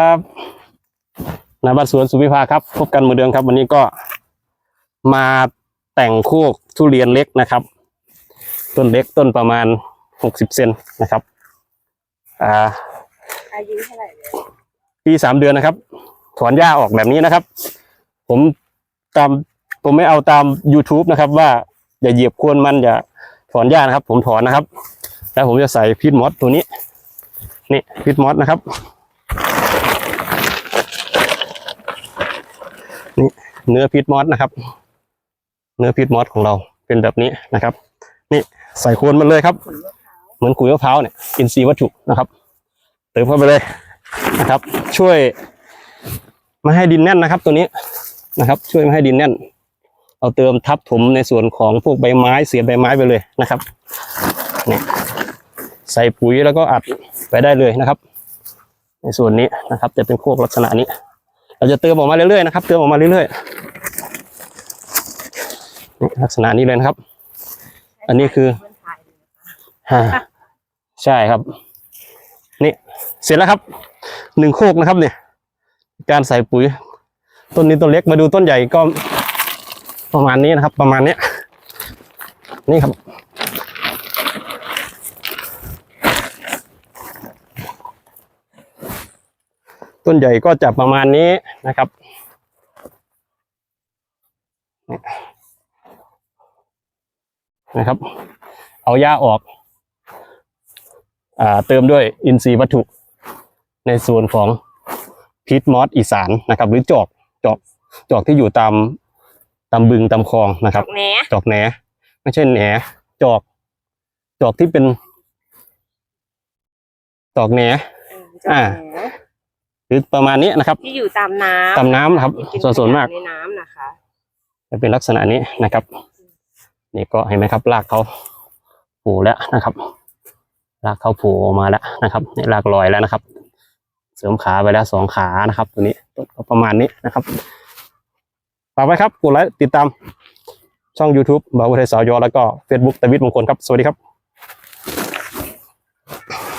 ครับนายบ้านสวนสุวิภาครับ พบกันเหมือนเดิมครับ วันนี้ก็มาแต่งโคกทุเรียนเล็กนะครับ ต้นเล็กต้นประมาณหกสิบเซนนะครับ อ่าอายุเท่าไหร่ปีสามเดือนนะครับ ถอนหญ้าออกแบบนี้นะครับ ผมตามผมไม่เอาตาม youtube นะครับ ว่าอย่าเหยียบโคนมันอย่าถอนหญ้านะครับ ผมถอนนะครับ แล้วผมจะใส่พีทมอสตัวนี้ นี่พีทมอสนะครับ นี่เนื้อพีทมอสนะครับ เนื้อพีทมอสของเราเป็นแบบนี้นะครับ นี่ใส่โคนมันเลยครับ เหมือนขุยมะพร้าวเนี่ยอินทรีย์วัตถุนะครับเติมเข้าไปเลยนะครับ ช่วยไม่ให้ดินแน่นนะครับ ตัวนี้นะครับ ช่วยไม่ให้ดินแน่น เอาเติมทับถมในส่วนของพวกใบไม้เสียใบไม้ไปเลยนะครับนี่ใส่ปุ๋ยแล้วก็อัดไปได้เลยนะครับ ในส่วนนี้นะครับ จะเป็นโคกลักษณะนี้ เราจะเติมออกมาเรื่อยๆนะครับ เติมออกมาเรื่อยๆลักษณะนี้เลยนะครับ อันนี้คือเพื่อนถ่ายเลยนะใช่ครับ นี่เสร็จแล้วครับหนึ่งโคกนะครับเนี่ย การใส่ปุ๋ย ต้นนี้ต้นเล็กมาดูต้นใหญ่ก็ประมาณนี้นะครับ ประมาณเนี้ยนี่ครับ ต้นใหญ่ก็จะประมาณนี้นะครับ นะครับ เอาหญ้าออกอ่าเติมด้วยอินทรีย์วัตถุ ในส่วนของพีทมอสอีสานนะครับ หรือจอกจอกจอกที่อยู่ตามตามบึงตามคลองนะครับแหนจอกแหนไม่ใช่แหนจอก จอกที่เป็นจอกแหนเอออ่าเจ้าแหนหรือประมาณนี้นะครับ ที่อยู่ตามน้ำตามน้ำนะครับเป็นส่วนส่วนมากในน้ำนะคะจะเป็นลักษณะนี้นะครับ นี่ก็เห็นไหมครับรากเขาโผล่แล้วนะครับรากเขาโผล่ออกมาแล้วนะครับนี่รากลอยแล้วนะครับ เสริมขาไปแล้วสองขานะครับ ตัวนี้ต้นก็ประมาณนี้นะครับฝากไว้ครับกดไลค์ติดตามช่อง YouTube บ่าวไทยสาวยอแล้วก็ Facebook ตวิทย์มงคลครับ สวัสดีครับ